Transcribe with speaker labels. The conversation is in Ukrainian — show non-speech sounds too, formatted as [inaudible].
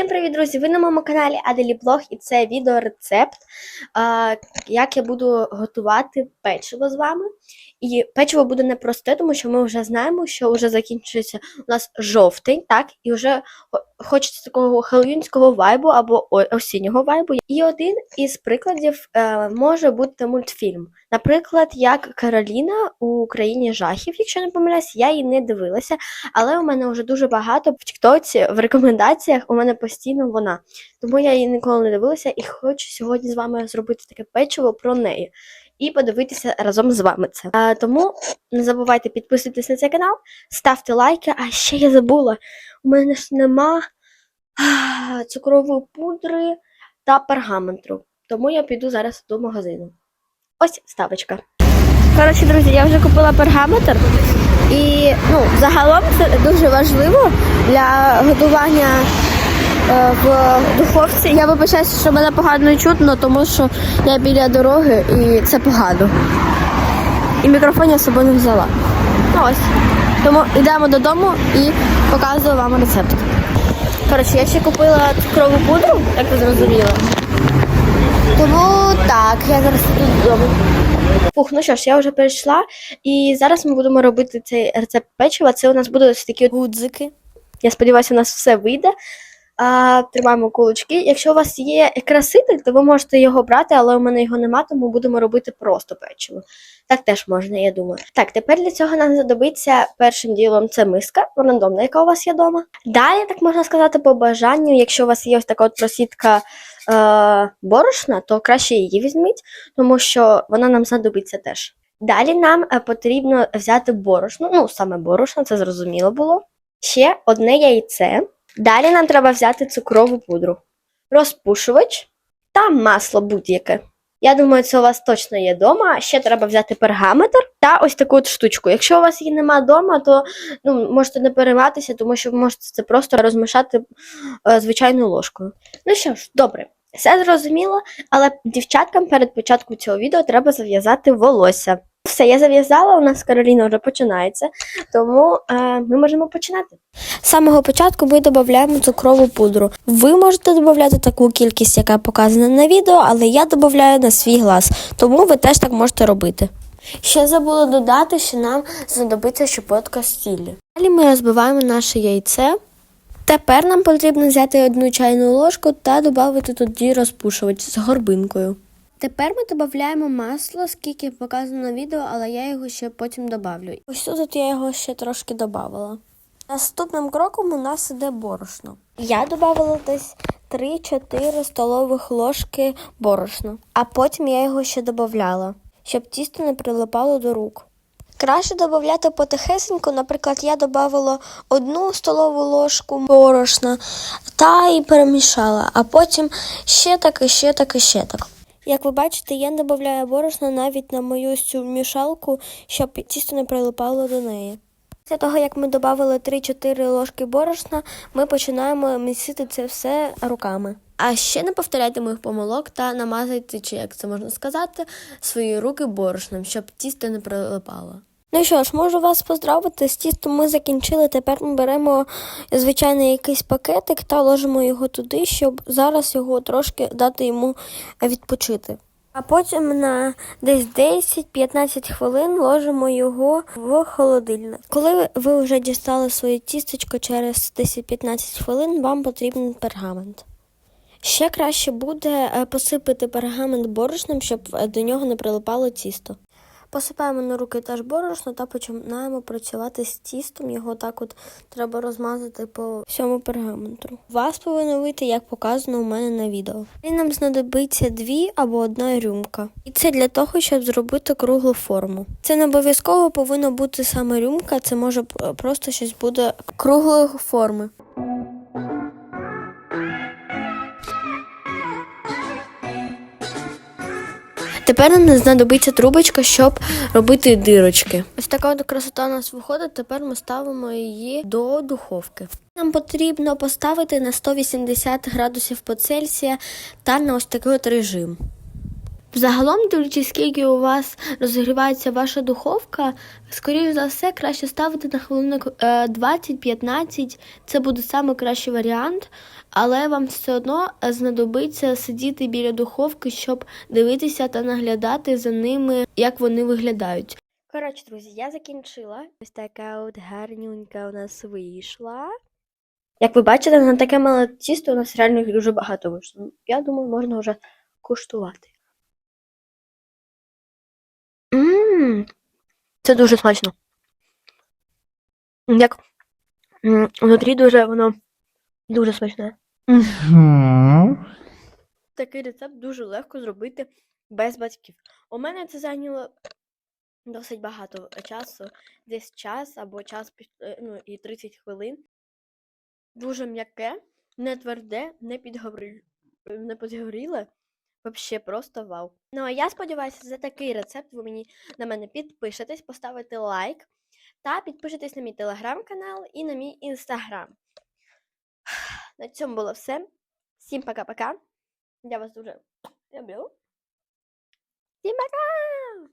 Speaker 1: Всім привіт, друзі! Ви на моєму каналі Аделі Блог і це відеорецепт, як я буду готувати печиво з вами. І печиво буде непросте, тому що ми вже знаємо, що вже закінчується у нас жовтень, так, і вже хочеться такого хеллоуінського вайбу або осіннього вайбу. І один із прикладів е, може бути мультфільм. Наприклад, як Кароліна у країні жахів, якщо не помиляюсь, я її не дивилася, але у мене вже дуже багато в Тіктоці, в рекомендаціях у мене постійно вона. Тому я її ніколи не дивилася і хочу сьогодні з вами зробити таке печиво про неї і подивитися разом з вами це. А, тому не забувайте підписуватись на цей канал, ставте лайки. А ще я забула, у мене ж нема цукрової пудри та пергаменту. Тому я піду зараз до магазину. Ось ставочка. Коротше, друзі, я вже купила пергаментр. І ну, загалом це дуже важливо для готування е, в духовці. Я вибачаюся, що мене погано чутно, тому що я біля дороги і це погано. І мікрофон я з собою не взяла. Ну ось. Тому йдемо додому і показую вам рецепт. Коротше, я ще купила цукрову пудру, як ви зрозуміли. Тому так, я зараз іду додому. Фух, ну що ж, я вже перейшла, і зараз ми будемо робити цей рецепт печива. Це у нас будуть такі гудзики. Я сподіваюся, у нас все вийде. А, тримаємо кулочки. Якщо у вас є краситель, то ви можете його брати, але у мене його нема, тому будемо робити просто печиво. Так теж можна, я думаю. Так, тепер для цього нам знадобиться першим ділом це миска, рандомна, яка у вас є вдома. Далі, так можна сказати, по бажанню, якщо у вас є ось така от просітка е, борошна, то краще її візьміть, тому що вона нам знадобиться теж. Далі нам е, потрібно взяти борошно, ну саме борошно, це зрозуміло було. Ще одне яйце. Далі нам треба взяти цукрову пудру, розпушувач та масло будь-яке. Я думаю, це у вас точно є вдома. Ще треба взяти пергаметр та ось таку от штучку. Якщо у вас її нема вдома, то ну, можете не перейматися, тому що ви можете це просто розмішати е, звичайною ложкою. Ну що ж, добре, все зрозуміло, але дівчаткам перед початком цього відео треба зав'язати волосся. Все, я зав'язала, у нас Кароліна вже починається, тому е, ми можемо починати. З самого початку ми додаємо цукрову пудру. Ви можете додати таку кількість, яка показана на відео, але я додаю на свій глаз, тому ви теж так можете робити. Ще забула додати, що нам знадобиться щепотка стілі. Далі ми розбиваємо наше яйце. Тепер нам потрібно взяти одну чайну ложку та додати туди розпушувач з горбинкою. Тепер ми додаємо масло, скільки показано на відео, але я його ще потім додавлю. Ось тут я його ще трошки додавала. Наступним кроком у нас іде борошно. Я додавала десь 3-4 столових ложки борошна, а потім я його ще додавала, щоб тісто не прилипало до рук. Краще додати потихесенько, наприклад, я додавала одну столову ложку борошна та і перемішала, а потім ще так, і ще так, і ще так. Як ви бачите, я додаю борошна навіть на мою цю мішалку, щоб тісто не прилипало до неї. Після того, як ми додали 3-4 ложки борошна, ми починаємо місити це все руками. А ще не повторяйте моїх помилок та намазайте, чи як це можна сказати, свої руки борошном, щоб тісто не прилипало. Ну що ж, можу вас поздравити. З тістом ми закінчили. Тепер ми беремо звичайний якийсь пакетик та ложимо його туди, щоб зараз його трошки дати йому відпочити. А потім на десь 10-15 хвилин ложимо його в холодильник. Коли ви вже дістали своє тістечко через 10-15 хвилин, вам потрібен пергамент. Ще краще буде е, посипати пергамент борошном, щоб е, до нього не прилипало тісто. Посипаємо на руки теж борошно та починаємо працювати з тістом. Його так от треба розмазати по всьому пергаменту. Вас повинно вийти, як показано у мене на відео. І нам знадобиться дві або одна рюмка. І це для того, щоб зробити круглу форму. Це не обов'язково повинна бути саме рюмка, це може просто щось буде круглої форми. Тепер нам знадобиться трубочка, щоб робити дирочки. Ось така от красота у нас виходить. Тепер ми ставимо її до духовки. Нам потрібно поставити на 180 градусів по Цельсія та на ось такий от режим. Взагалом, дивлячись, скільки у вас розігрівається ваша духовка, скоріш за все, краще ставити на хвилинок е, 20-15. Це буде саме кращий варіант, але вам все одно е, знадобиться сидіти біля духовки, щоб дивитися та наглядати за ними, як вони виглядають. Коротше, друзі, я закінчила. Ось така от гарнюнька у нас вийшла. Як ви бачите, на таке мале тісто у нас реально дуже багато вийшло. Ну, Я думаю, можна вже куштувати. Це дуже смачно. Як внутрі дуже воно дуже смачне. Такий рецепт дуже легко зробити без батьків. У мене це зайняло досить багато часу, десь час або час е, ну, і 30 хвилин. Дуже м'яке, не тверде, не підгорі... не підгоріле. Вообще просто вау. Ну а я сподіваюся, за такий рецепт ви мені на мене підпишетесь, поставите лайк та підпишитесь на мій телеграм-канал і на мій інстаграм. [sighs] На цьому було все. Всім пока-пока. Я вас дуже люблю. Всім пока!